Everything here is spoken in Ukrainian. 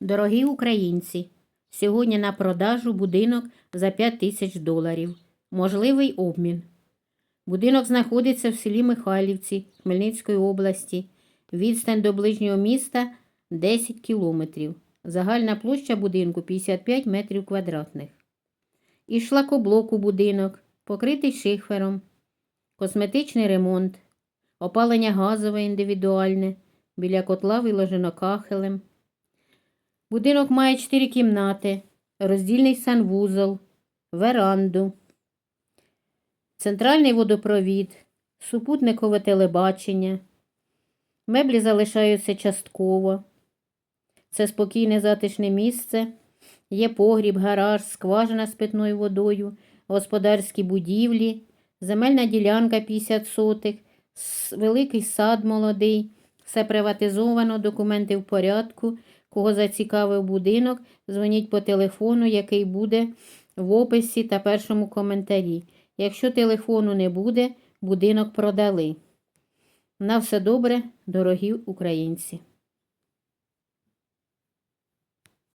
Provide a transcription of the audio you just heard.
Дорогі українці, сьогодні на продажу будинок за 5 тисяч доларів. Можливий обмін. Будинок знаходиться в селі Михайлівці Хмельницької області. Відстань до ближнього міста 10 кілометрів. Загальна площа будинку 55 метрів квадратних. Із шлакоблоку будинок, покритий шифером, косметичний ремонт, опалення газове індивідуальне, біля котла виложено кахелем. Будинок має 4 кімнати, роздільний санвузол, веранду, центральний водопровід, супутникове телебачення. Меблі залишаються частково. Це спокійне затишне місце. Є погріб, гараж, скважина з питною водою, господарські будівлі, земельна ділянка 50 сотих, великий сад молодий. Все приватизовано, документи в порядку. Кого зацікавив будинок, дзвоніть по телефону, який буде в описі та першому коментарі. Якщо телефону не буде, будинок продали. На все добре, дорогі українці!